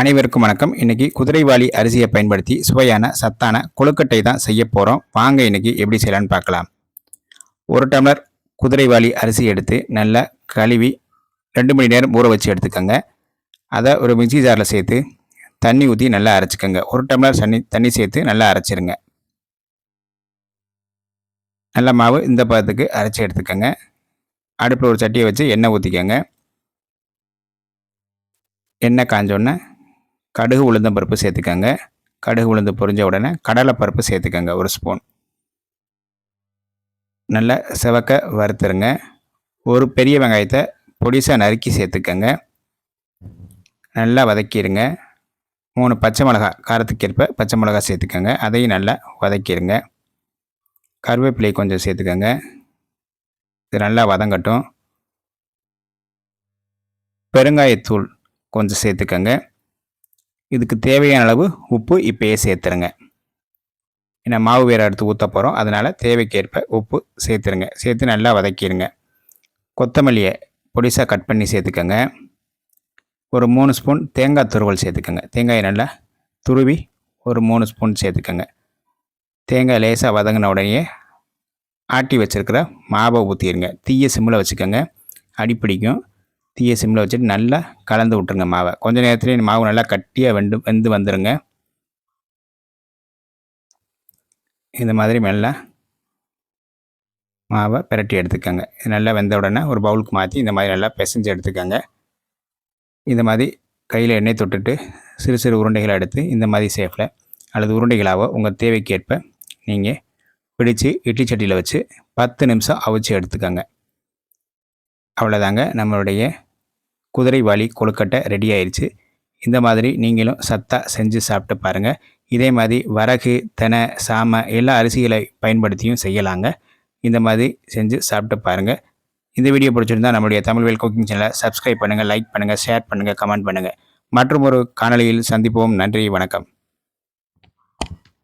அனைவருக்கும் வணக்கம். இன்றைக்கி குதிரைவாலி அரிசியை பயன்படுத்தி சுவையான சத்தான கொழுக்கட்டை தான் செய்ய போகிறோம் வாங்க இன்னைக்கு எப்படி செய்யலாம்னு பார்க்கலாம். ஒரு டம்ளர் குதிரைவாலி அரிசி எடுத்து நல்லா கழுவி ரெண்டு மணி நேரம் ஊற வச்சு எடுத்துக்கோங்க. அதை ஒரு மிக்சி ஜாரில் சேர்த்து தண்ணி ஊற்றி நல்லா அரைச்சிக்கோங்க. ஒரு டம்ளர் தண்ணி தண்ணி சேர்த்து நல்லா அரைச்சிருங்க. நல்ல மாவு இந்த பதத்துக்கு அரைச்சி எடுத்துக்கோங்க. அடுப்பில் ஒரு சட்டியை வச்சு எண்ணெய் ஊற்றிக்கோங்க எண்ணெய் காஞ்சோன்னே கடுகு உளுந்தம் பருப்பு சேர்த்துக்கோங்க. கடுகு உளுந்து பொரிஞ்ச உடனே கடலைப்பருப்பு சேர்த்துக்கோங்க ஒரு ஸ்பூன் நல்லா செவக்க வறுத்துருங்க. ஒரு பெரிய வெங்காயத்தை பொடிசாக நறுக்கி சேர்த்துக்கோங்க. நல்லா வதக்கிடுங்க மூணு பச்சை மிளகா காரத்துக்கேற்ப பச்சை மிளகா சேர்த்துக்கோங்க. அதையும் நல்லா வதக்கிடுங்க கருவேப்பிலை கொஞ்சம் சேர்த்துக்கோங்க. இது நல்லா வதங்கட்டும். பெருங்காயத்தூள் கொஞ்சம் சேர்த்துக்கோங்க. இதுக்கு தேவையான அளவு உப்பு இப்போயே சேர்த்துருங்க. ஏன்னா மாவு வேறு எடுத்து ஊற்ற போகிறோம் அதனால் தேவைக்கேற்ப உப்பு சேர்த்துருங்க. சேர்த்து நல்லா வதக்கிடுங்க கொத்தமல்லியை பொடிசாக கட் பண்ணி சேர்த்துக்கோங்க. ஒரு மூணு ஸ்பூன் தேங்காய் துருவல் சேர்த்துக்கோங்க. தேங்காயை நல்லா துருவி ஒரு மூணு ஸ்பூன் சேர்த்துக்கோங்க. தேங்காய் லேசாக வதங்கின உடனே ஆட்டி வச்சுருக்கிற மாவை ஊற்றிடுங்க தீய சிம்மில் வச்சுக்கோங்க. அடிப்பிடிக்கும். தீய சிம்மில் வச்சுட்டு நல்லா கலந்து விட்ருங்க மாவை. கொஞ்சம் நேரத்துலேயே மாவு நல்லா கட்டியாக வெந்து வெந்து வந்துடுங்க இந்த மாதிரி மெல்ல மாவை பிரட்டி எடுத்துக்கோங்க. இது நல்லா வெந்த உடனே ஒரு பவுலுக்கு மாற்றி இந்த மாதிரி நல்லா பிசைஞ்சு எடுத்துக்கோங்க. இந்த மாதிரி கையில் எண்ணெய் தொட்டுட்டு சிறு சிறு உருண்டைகளை எடுத்து இந்த மாதிரி சேஃபில் அல்லது உருண்டைகளாகவோ உங்கள் தேவைக்கேற்ப நீங்கள் பிடிச்சு இட்லி சட்டியில் வச்சு பத்து நிமிஷம் அவிச்சு எடுத்துக்கோங்க. அவ்வளோதாங்க நம்மளுடைய குதிரைவாலி கொழுக்கட்டை ரெடி ஆயிடுச்சு இந்த மாதிரி நீங்களும் சத்தாக செஞ்சு சாப்பிட்டு பாருங்கள் இதே மாதிரி வரகு தெனை சாமை எல்லா அரிசிகளை பயன்படுத்தியும் செய்யலாங்க. இந்த மாதிரி செஞ்சு சாப்பிட்டு பாருங்கள் இந்த வீடியோ பிடிச்சிருந்தா நம்மளுடைய தமிழ்வேல் குக்கிங் சேனலை சப்ஸ்கிரைப் பண்ணுங்கள் லைக் பண்ணுங்கள் ஷேர் பண்ணுங்கள் கமெண்ட் பண்ணுங்கள் மற்றும் ஒரு காணொலியில் சந்திப்போம். நன்றி வணக்கம்.